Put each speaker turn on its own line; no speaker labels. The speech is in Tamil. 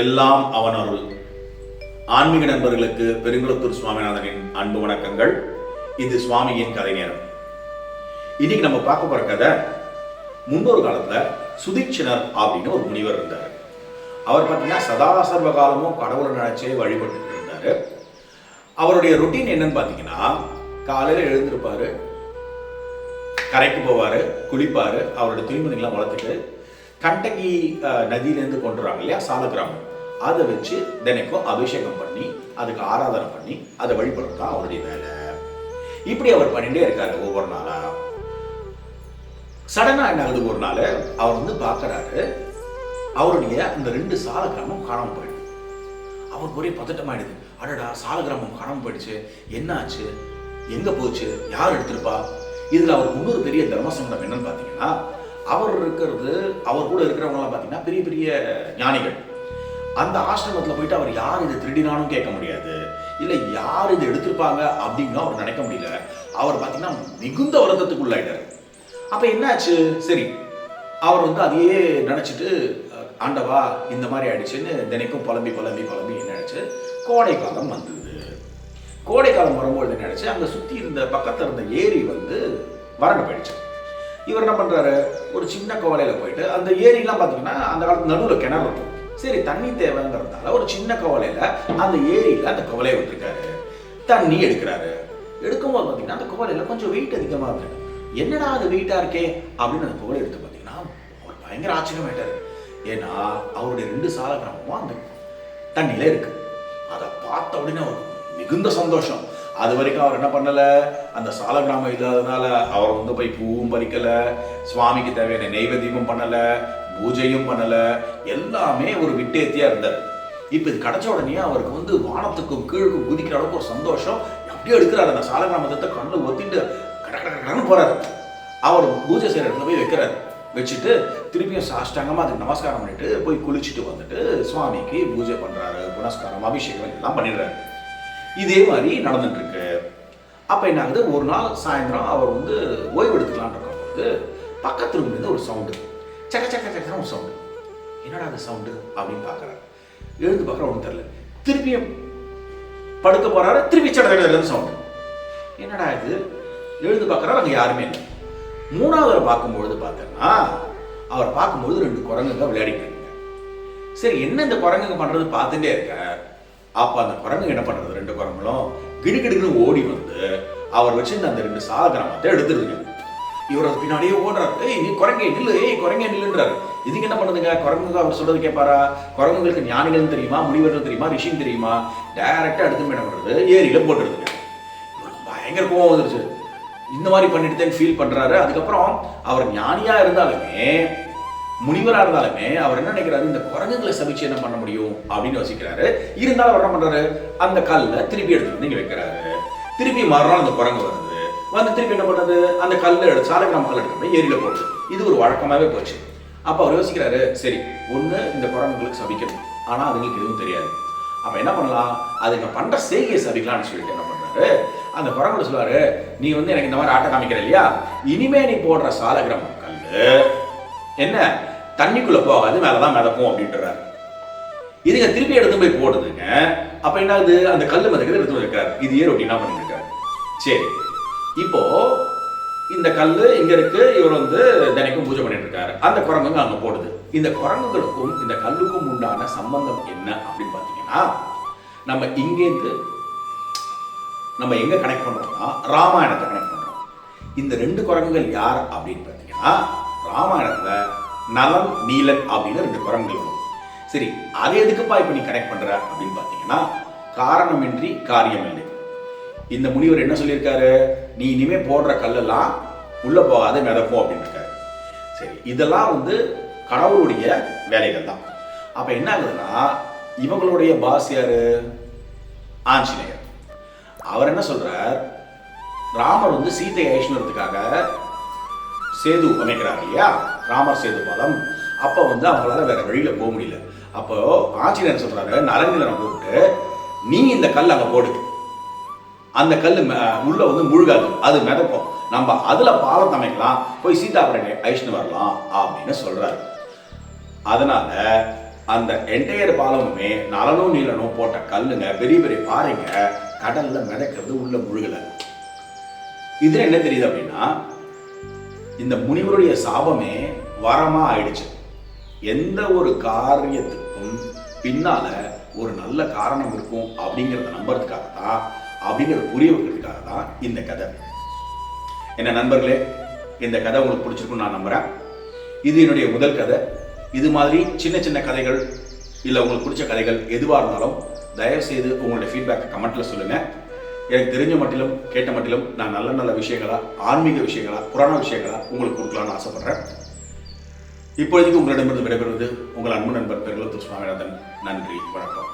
எல்லாம் அவன் அருள். ஆன்மீக நண்பர்களுக்கு பெருங்குளத்தூர் சுவாமிநாதனின் அன்பு வணக்கங்கள். இது சுவாமியின் கதை நேரம். இன்னைக்கு நம்ம பார்க்க போற கதை முன்னொரு காலத்துல சுதீட்சணர் அப்படின்னு ஒரு முனிவர் இருந்தார். அவர் பார்த்தீங்கன்னா சதா சர்வ காலமும் கடவுளை நினைச்சே வழிபட்டு இருந்தாரு. அவருடைய ரொட்டீன் என்னன்னு பார்த்தீங்கன்னா காலையில் எழுந்திருப்பாரு கரைக்கு போவார் குளிப்பார் அவரோட துணிமணிகள்லாம் வளர்த்துட்டு கண்டகி அஹ், நதியிலேருந்து கொண்டு வராங்க இல்லையா? சாலக்கிராமம். அதை வச்சு தினைக்கும் அபிஷேகம் பண்ணி அதுக்கு ஆராதனை பண்ணி அதை வழிபடுறது தான் அவருடைய வேலை. இப்படி அவர் பண்ணிட்டே இருக்காரு ஒவ்வொரு நாளா. சடனா என்ன ஆகுது ஒரு நாள்? அவர் வந்து பார்க்கறாரு அவருடைய அந்த ரெண்டு சாலக்கிராமம் காணாமல் போயிடுது. அவருக்கு ஒரே பதட்டமாயிடுது. அடடா சாலக்கிராமம் காணாமல் போயிடுச்சு. என்ன ஆச்சு? எங்க போச்சு? யார் எடுத்திருப்பா? இதுல அவருக்கு இன்னொரு பெரிய தர்மசங்கடம் என்னன்னு பாத்தீங்கன்னா அவர் இருக்கிறது அவர் கூட இருக்கிறவங்கலாம் பார்த்தீங்கன்னா பெரிய பெரிய ஞானிகள். அந்த ஆசிரமத்தில் போயிட்டு அவர் யார் இதை திருடினாலும் கேட்க முடியாது. இல்லை யார் இதை எடுத்திருப்பாங்க அப்படின்னு அவர் நினைக்க முடியல. அவர் பார்த்தீங்கன்னா மிகுந்த வருத்தத்துக்குள்ளாயிட்டார். அப்போ என்னாச்சு? சரி அவர் வந்து அதையே நினச்சிட்டு ஆண்டவா இந்த மாதிரி ஆயிடுச்சுன்னு தினைக்கும் புலம்பி புலம்பி புலம்பி என்ன ஆயிடுச்சு கோடை காலம் வந்தது. கோடை காலம் வரும்போது என்ன ஆயிடுச்சு? அங்க இருந்த பக்கத்தில் இருந்த ஏரி வந்து வறண்டு போயிடுச்சு. இவர் என்ன பண்ணுறாரு ஒரு சின்ன கவலையில் போயிட்டு அந்த ஏரிலாம் பார்த்தீங்கன்னா அந்த காலத்து நடுவில் கிணறு இருக்கும். சரி தண்ணி தேவைங்கிறதுனால ஒரு சின்ன கவலையில் அந்த ஏரியில் அந்த கோவலையை விட்டுருக்காரு. தண்ணி எடுக்கிறாரு. எடுக்கும்போது பார்த்தீங்கன்னா அந்த கவலையில் கொஞ்சம் வெயிட் அதிகமாக இருக்கு. என்னடா அது வெயிட்டாக இருக்கே? அப்படின்னு அந்த கவலை எடுத்து பார்த்தீங்கன்னா அவர் பயங்கர ஆச்சரியமாயிட்டாரு. ஏன்னா அவருடைய ரெண்டு சால கிராமமும் அந்த தண்ணியில் இருக்கு. அதை பார்த்த உடனே அவருக்கு மிகுந்த சந்தோஷம். அது வரைக்கும் அவர் என்ன பண்ணல? அந்த சால கிராமம் இல்லாததுனால அவர் வந்து போய் பூவும் பறிக்கல சுவாமிக்கு தேவையான நெய்வேத்தியமும் பண்ணல பூஜையும் பண்ணல. எல்லாமே ஒரு விட்டேத்தியா இருந்தார் இப்ப இது கிடைச்ச உடனே அவருக்கு வந்து வானத்துக்கும் கீழுக்கும் குதிக்கிற அளவுக்கு ஒரு சந்தோஷம். அப்படியே எடுக்கிறாரு. அந்த சால கிராமத்தை கண்ணு ஒத்திட்டு கட கட போறாரு. அவர் பூஜை செய்யற இடத்துல போய் வைக்கிறாரு. வச்சுட்டு திருப்பியும் சாஷ்டாங்கமா அதுக்கு நமஸ்காரம் பண்ணிட்டு போய் குளிச்சுட்டு வந்துட்டு சுவாமிக்கு பூஜை பண்றாரு புனஸ்காரம் அபிஷேகம் எல்லாம் பண்ணிடுறாரு. இதே மாதிரி நடந்துட்டு இருக்கு அப்ப என்ன ஆகுது ஒரு நாள் சாயந்தரம் அவர் வந்து ஓய்வு எடுத்துக்கலான் இருக்கும்போது பக்கத்துல இருந்து ஒரு சவுண்டு சக்க சக்க சக்க ஒரு சவுண்டு என்னடா அந்த சவுண்டு அப்படின்னு பார்க்குறாரு. எழுந்து பார்க்குற ஒன்றும் தெரியல. திருப்பியும் படுக்க போறாரு திருப்பி சடை சவுண்டு என்னடா இது? எழுந்து பார்க்கறாரு அங்க யாருமே இல்லை. மூணாவது பார்க்கும்பொழுது பார்த்தேன்னா அவர் பார்க்கும்பொழுது ரெண்டு குரங்குங்க விளையாடிட்டு இருக்குங்க. சரி என்ன இந்த குரங்குங்க பண்றது பார்த்துட்டே இருக்க அப்போ அந்த குரங்கு என்ன பண்ணுறது ரெண்டு குரங்களும் கிடுகிடுன்னு ஓடி வந்து அவர் வச்சிருந்த அந்த ரெண்டு சால கிராமத்தை எடுத்துருதுங்க. இவர் அது பின்னாடியே ஓடுறாரு. ஏய் நீ குரங்கே நில்லு. ஏய் குரங்கே நில்லுன்றாரு. இதுக்கு என்ன பண்ணுதுங்க? குரங்குங்க அவர் சொல்றது கேட்பாரா குரங்குங்களுக்கு ஞானிகள் தெரியுமா? முனிவர்கள் தெரியுமா? ரிஷின் தெரியுமா? டைரக்டா எடுத்து என்ன பண்றது ஏரியில போட்டுருதுங்க. பயங்கர கோவம் வந்துருச்சு. இந்த மாதிரி பண்ணிட்டு ஃபீல் பண்றாரு. அதுக்கப்புறம் அவர் ஞானியா இருந்தாலுமே முனிவராக இருந்தாலுமே அவர் என்ன நினைக்கிறாரு? இந்த குரங்குகளை சபிச்சு என்ன பண்ண முடியும்? அப்படின்னு யோசிக்கிறாரு. இருந்தாலும் அவர் என்ன பண்றாரு? அந்த கல்லை திருப்பி எடுத்து நீங்க வைக்கிறாரு. திருப்பி மறுநாள் அந்த குரங்கு வருது. வந்து திருப்பி என்ன பண்றது? அந்த கல்லை எடுத்து சாலைக்கிராம கல் எடுத்து ஏரியில போடுது. இது ஒரு வழக்கமாவே போச்சு. அப்ப அவர் யோசிக்கிறாரு சரி ஒண்ணு இந்த குரங்குகளுக்கு சபிக்கணும். ஆனா அதுங்களுக்கு எதுவும் தெரியாது. அப்ப என்ன பண்ணலாம்? அதுங்க பண்ற செய்கையை சபிக்கலாம்னு சொல்லிட்டு என்ன பண்றாரு? அந்த குரங்குல சொல்லுவாரு நீ வந்து எனக்கு இந்த மாதிரி ஆட்டம் காமிக்கிற இல்லையா? இனிமே நீ போடுற சாலகிராமம் கல்லு என்ன? தண்ணிக்குள்ளே போகாது மேலதான் மிதக்கும் அப்படின்றாரு. இதுங்க திருப்பி எடுத்து போய் போடுதுங்க. அப்ப என்னது அந்த கல்லு மதக்கிறது எடுத்து வச்சிருக்காரு இது ஏ அப்படின்னா பண்ணிட்டு சரி. இப்போ இந்த கல்லு இங்க இருக்கு இவர் வந்து தினைக்கும் பூஜை பண்ணிட்டு இருக்காரு அந்த குரங்குங்க அங்க போடுது. இந்த குரங்குகளுக்கும் இந்த கல்லுக்கும் உண்டான சம்பந்தம் என்ன அப்படின்னு பாத்தீங்கன்னா நம்ம இங்கேருந்து நம்ம எங்க கனெக்ட் பண்றோம்னா ராமாயணத்தை கனெக்ட் பண்றோம். இந்த ரெண்டு குரங்குகள் யார் அப்படின்னு பார்த்தீங்கன்னா ராமாயணத்துல நலம் நீலன் அப்படின்னு ரெண்டு குரங்குகள் வரும். சரி அதை எதுக்குப்பா இப்போ நீ கனெக்ட் பண்ணுற அப்படின்னு பார்த்தீங்கன்னா காரணமின்றி காரியம் இல்லை. இந்த முனிவர் என்ன சொல்லியிருக்காரு? நீ இனிமே போடுற கல்லெல்லாம் உள்ளே போகாத மிதக்கும் அப்படின்னு இருக்காரு சரி இதெல்லாம் வந்து கடவுளுடைய வேலைகள் தான். அப்போ என்ன ஆகுதுன்னா இவங்களுடைய பாஸ் யாரு? ஆஞ்சநேயர். அவர் என்ன சொல்றார்? ராமர் வந்து சீதை ஐஷ்ணத்துக்காக சேது அமைக்கிறார் இல்லையா? ராமர் சேது பாலம். அப்போ வந்து அவங்களால வேற வழியில் போக முடியல. அப்போ ஆச்சரியன் சொல்றாரு? நரநிலனை கூப்பிட்டு நீ இந்த கல் அங்கே போடு. அந்த கல் உள்ள வந்து முழுகாது. அது மிதக்கும். நம்ம அதுல பாலம் அமைக்கலாம். போய் சீதாபுரம் ஐஷ்ணு வரலாம் அப்படின்னு சொல்றாரு. அதனால அந்த என்டையர் பாலமுமே நலனும் நீலனும் போட்ட கல்லுங்க பெரிய பெரிய பாறைங்க கடல்ல மிதக்கிறது உள்ள முழுகல. இதுல என்ன தெரியுது அப்படின்னா இந்த முனிவருடைய சாபமே வரமா ஆயிடுச்சு. எந்த ஒரு காரியத்துக்கும் பின்னால ஒரு நல்ல காரணம் இருக்கும் அப்படிங்கிறத நம்புறதுக்காக தான் அப்படிங்கிறத புரிய வைக்கிறதுக்காக தான் இந்த கதை. என்ன நண்பர்களே இந்த கதை உங்களுக்கு பிடிச்சிருக்கும்னு நான் நம்புறேன். இது என்னுடைய முதல் கதை. இது மாதிரி சின்ன சின்ன கதைகள் இல்லை உங்களுக்கு பிடிச்ச கதைகள் எதுவாக இருந்தாலும் தயவுசெய்து உங்களுடைய ஃபீட்பேக்கை கமெண்ட்டில் சொல்லுங்கள் எனக்கு தெரிஞ்ச மட்டிலும் கேட்ட மட்டிலும் நான் நல்ல நல்ல விஷயங்களா ஆன்மீக விஷயங்களா புராண விஷயங்களா உங்களுக்கு கொடுக்கலாம்னு ஆசைப்படுறேன். இப்பொழுதுக்கு உங்களிடமிருந்து விடைபெறுவது உங்கள் அன்பு நண்பர் பெருங்குளத்தூர் சுவாமிநாதன். நன்றி வணக்கம்.